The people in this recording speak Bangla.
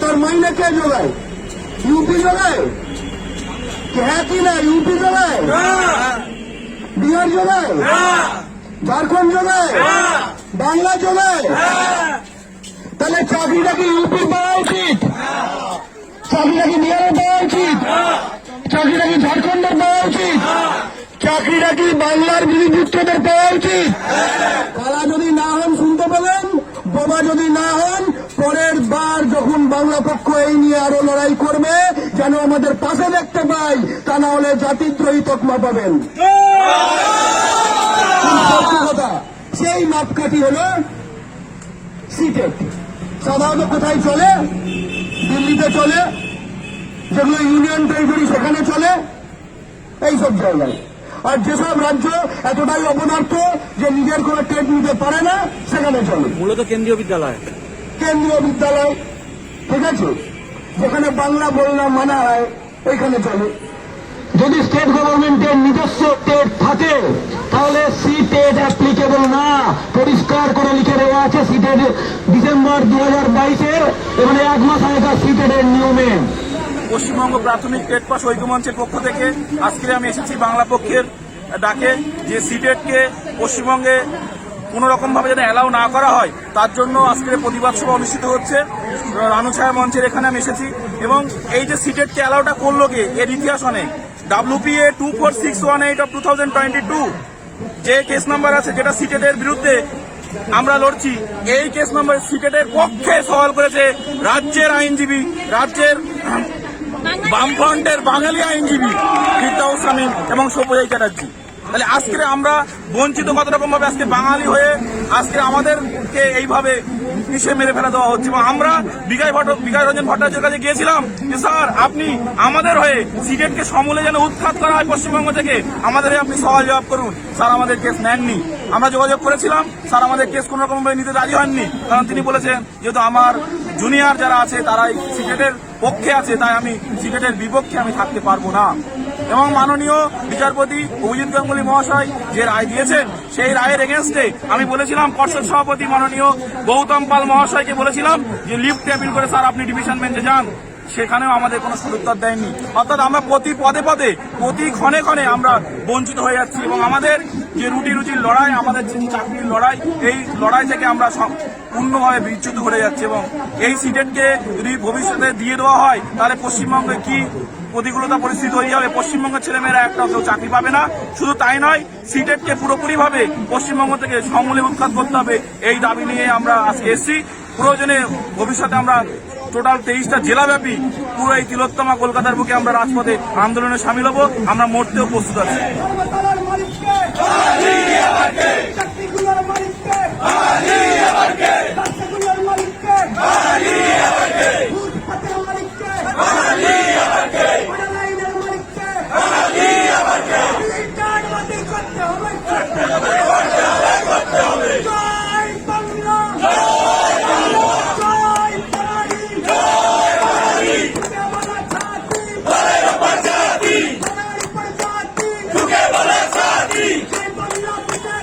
তাহলে কে যোগায়? ইউপি যোগায়? হ্যাঁ কি না ইউপি যোগায়? বিহার যোগায়? ঝাড়খণ্ড যোগায়? বাংলা যোগায়? তাহলে চাকরিটা কি ইউপি পাওয়া উচিত? চাকরিটা কি বিহারে পাওয়া উচিত? চাকরিটা কি ঝাড়খণ্ডের পাওয়া উচিত? চাকরিটা কি বাংলার বিধিপুত্রদের পাওয়া উচিত তারা যদি না হন শুনতে পেলেন বোমা যদি না হন, পরের বার যখন বাংলা পক্ষ এই নিয়ে আরও লড়াই করবে, যেন আমাদের পাশে দেখতে পাই, তা না হলে জাতিদ্রোহী তকমা পাবেন। সেই মাপকাঠি হলো সিটেট। সাধারণত কোথায় চলে? দিল্লিতে চলে, যেগুলো ইউনিয়ন টেরিটরি সেখানে চলে, এইসব জায়গায়। আর যেসব রাজ্য এতটাই অপদার্থ যে নিজের কোনো টেট নিতে পারে না সেখানে চলে মূলত কেন্দ্রীয় বিদ্যালয়। কেন্দ্রীয় বিদ্যালয় ঠিক আছে? যেখানে বাংলা বলনা মানা হয় ওইখানে চলে। যদি স্টেট গভর্নমেন্টের নিজস্ব টেট থাকে তাহলে সি টেট অ্যাপ্লিকেবল না। পরিষ্কার করে লিখে দেওয়া আছে সি টেট ডিসেম্বর দু হাজার বাইশের এবারে এক মাস আগেকার সি টেটের নিয়মে। পশ্চিমবঙ্গ প্রাথমিক টেট পাস ঐক্যমঞ্চের পক্ষ থেকে আজকে আমি এসেছি বাংলা পক্ষের ডাকে যে সিটেটকে পশ্চিমবঙ্গে কোনো রকম ভাবে যেন অ্যালাউ না করা হয়, তার জন্য আজকে প্রতিবাদ সভা অনুষ্ঠিত হচ্ছে। রানু ছায়া মঞ্চের এখানে আমি এসেছি এবং এই যে সিটের সিটেটকে অ্যালাউটা করল কে, এর ইতিহাস অনেক। WPA two four six one eight of two thousand twenty two যে কেস নাম্বার আছে যেটা সিটেটের বিরুদ্ধে আমরা লড়ছি, এই কেস নাম্বার সিটেটের পক্ষে সওয়াল করেছে রাজ্যের আইনজীবী, রাজ্যের বামফ্রন্টের বাঙালি আইনজীবী, ফিরদাউস সামিম এবং সব্যসাচী চ্যাটার্জি। তাহলে আজকে আমরা বঞ্চিত কত রকম ভাবে আজকে বাঙালি হয়ে আজকে আমাদেরকে এইভাবে পিছিয়ে মেরে ফেলা দেওয়া হচ্ছে? এবং আমরা বিজয় ভট্ট বিজয় রঞ্জন ভট্টাচার্যের কাছে গিয়েছিলাম যে, স্যার, আপনি আমাদের হয়ে সিটেটকে সমূলে যেন উৎখাত করা হয় পশ্চিমবঙ্গ থেকে, আমাদের আপনি সওয়াল জবাব করুন। স্যার, আমাদের কেস নেননি। আমরা যোগাযোগ করেছিলাম। স্যার, আমাদের কেস কোন রকমভাবে নিতে রাজি হননি। কারণ তিনি বলেছেন, যেহেতু আমার জুনিয়র যারা আছে তারা এই সিটেটের পক্ষে আছে, তাই আমি সিটেটের বিপক্ষে আমি থাকতে পারব না। এবং মাননীয় বিচারপতি অভিজিৎ গাঙ্গুলি মহাশয় যে রায় দিয়েছেন, সেই রায়ের এগেনস্টে আমি বলেছিলাম, পর্ষদ সভাপতি মাননীয় গৌতম পাল মহাশয়কে বলেছিলাম যে লিফট টেবিল করে স্যার, আপনি ডিভিশন বেঞ্চে যান। সেখানেও আমাদের কোনো সদুত্তর দেয়নি। অর্থাৎ আমরা প্রতি পদে পদে, প্রতি ক্ষণে ক্ষণে আমরা বঞ্চিত হয়ে যাচ্ছি এবং আমাদের যে রুটি রুটির লড়াই, আমাদের যে চাকরির লড়াই, এই লড়াই থেকে আমরা পূর্ণভাবে বিচ্যুত হয়ে যাচ্ছে এবং এই সিটেটকে যদি ভবিষ্যতে দিয়ে দেওয়া হয়, তাহলে পশ্চিমবঙ্গে কি প্রতিকূলতা পরিস্থিতি তৈরি হবে পশ্চিমবঙ্গের ছেলেমেয়েরা একটাও কেউ চাকরি পাবে না। শুধু তাই নয়, সিটেটকে পুরোপুরিভাবে পশ্চিমবঙ্গ থেকে সমূলে উৎখাত করতে হবে। এই দাবি নিয়ে আমরা আজকে এসেছি। প্রয়োজনে ভবিষ্যতে আমরা টোটাল তেইশটা জেলাব্যাপী পুরো এই তিলোত্তমা কলকাতার বুকে আমরা রাজপথে আন্দোলনে সামিল হব। আমরা মরতেও প্রস্তুত আছি শক্তিগুলোর মালিককে রাস্তাগুলোর মালিককে ফুটপাতের মালিককে লাইনের মালিককে রিটার্ন বাতিল করতে হবে জয় বাংলা জয় বাঙালি বাঙালি প্রজাতি জয় বাংলা বিজয়